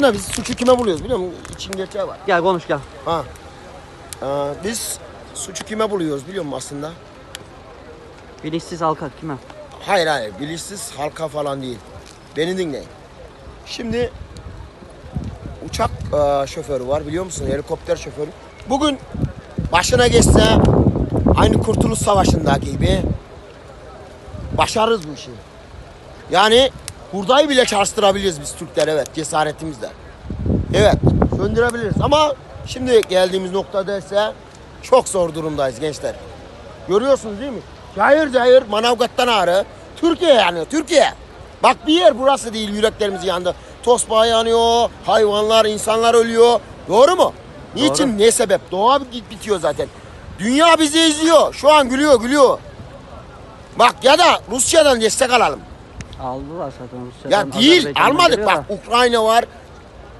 aslında biz suçu kime buluyoruz biliyor musun? İçin gerçeği var. Gel konuş gel. Ha. Ee, biz suçu kime buluyoruz biliyor musun aslında? Bilinçsiz halka kime? Hayır hayır bilinçsiz halka falan değil. Beni dinleyin. Şimdi uçak e, şoförü var biliyor musun? Helikopter şoförü. Bugün başına geçse aynı Kurtuluş Savaşı'ndaki gibi başarırız bu işi. Yani hurdayı bile çalıştırabiliriz biz Türkler evet cesaretimizle. Evet söndürebiliriz ama şimdi geldiğimiz noktada ise çok zor durumdayız gençler. Görüyorsunuz değil mi? Cayır cayır Manavgat'tan ağrı. Türkiye yanıyor, Türkiye. Bak bir yer burası değil yüreklerimiz yandı. Tosbağa yanıyor, hayvanlar, insanlar ölüyor. Doğru mu? Niçin, ne sebep? Doğa bit- bitiyor zaten. Dünya bizi izliyor. Şu an gülüyor, gülüyor. Bak ya da Rusya'dan destek alalım. Aldılar zaten Rusya'dan. Ya değil, Azerbaycan'dan almadık. Bak da. Ukrayna var.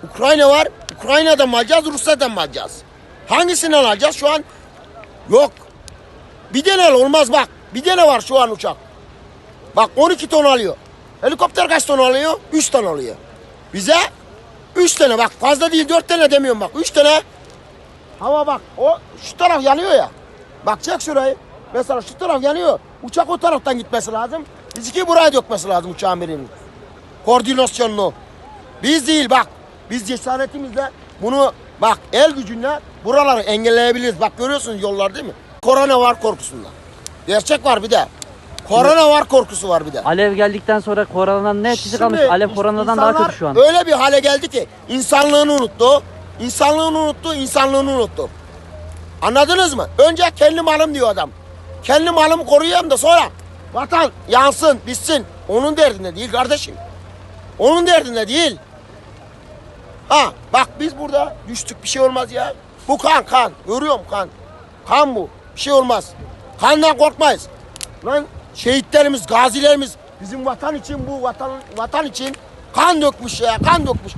Ukrayna var. Ukrayna'dan mı alacağız, Rusya'dan mı alacağız? Hangisinden alacağız şu an? Yok. Bir tane olmaz bak. Bir tane var şu an uçak. Bak 12 ton alıyor. Helikopter kaç ton alıyor? 3 ton alıyor. Bize 3 tane bak fazla değil 4 tane demiyorum bak 3 tane. Hava bak o şu taraf yanıyor ya. Bak çek şurayı. Mesela şu taraf yanıyor. Uçak o taraftan gitmesi lazım. Bizimki buraya dökmesi lazım uçağın birinin. Koordinasyonunu. Biz değil bak. Biz cesaretimizle bunu bak el gücünle buraları engelleyebiliriz. Bak görüyorsunuz yollar değil mi? Korona var korkusundan. Gerçek var bir de. Korona var korkusu var bir de. Alev geldikten sonra koronadan ne etkisi kalmış? Alev koronadan daha insanlar kötü şu an. Öyle bir hale geldi ki insanlığını unuttu. İnsanlığını unuttu, insanlığını unuttu. Anladınız mı? Önce kendi malım diyor adam. Kendi malımı koruyayım da sonra vatan yansın, bitsin. Onun derdinde değil kardeşim. Onun derdinde değil. Ha bak biz burada düştük bir şey olmaz ya. Bu kan kan. Görüyorum kan. Kan bu. Bir şey olmaz. Kandan korkmayız. Lan şehitlerimiz, gazilerimiz bizim vatan için bu vatan vatan için kan dökmüş ya, kan dökmüş.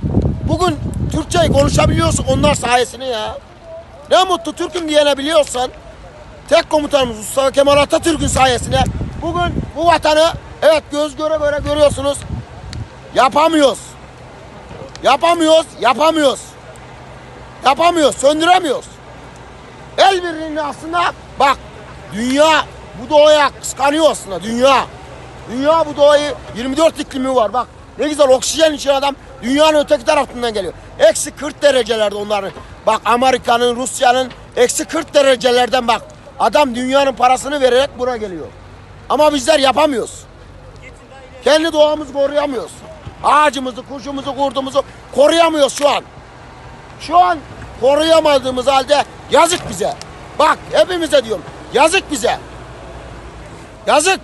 Bugün Türkçeyi konuşabiliyorsun onlar sayesinde ya. Ne mutlu Türk'üm diyene biliyorsan tek komutanımız Mustafa Kemal Atatürk'ün sayesinde bugün bu vatanı evet göz göre göre görüyorsunuz yapamıyoruz. Yapamıyoruz, yapamıyoruz. Yapamıyoruz, söndüremiyoruz. El birliğini aslında bak dünya bu doğaya kıskanıyor aslında dünya. Dünya bu doğayı 24 iklimi var bak. Ne güzel oksijen için adam dünyanın öteki tarafından geliyor. Eksi 40 derecelerde onların. Bak Amerika'nın, Rusya'nın eksi 40 derecelerden bak. Adam dünyanın parasını vererek buraya geliyor. Ama bizler yapamıyoruz. Kendi doğamızı koruyamıyoruz. Ağacımızı, kuşumuzu, kurdumuzu koruyamıyoruz şu an. Şu an koruyamadığımız halde yazık bize. Bak hepimize diyorum. Yazık bize. Yazık.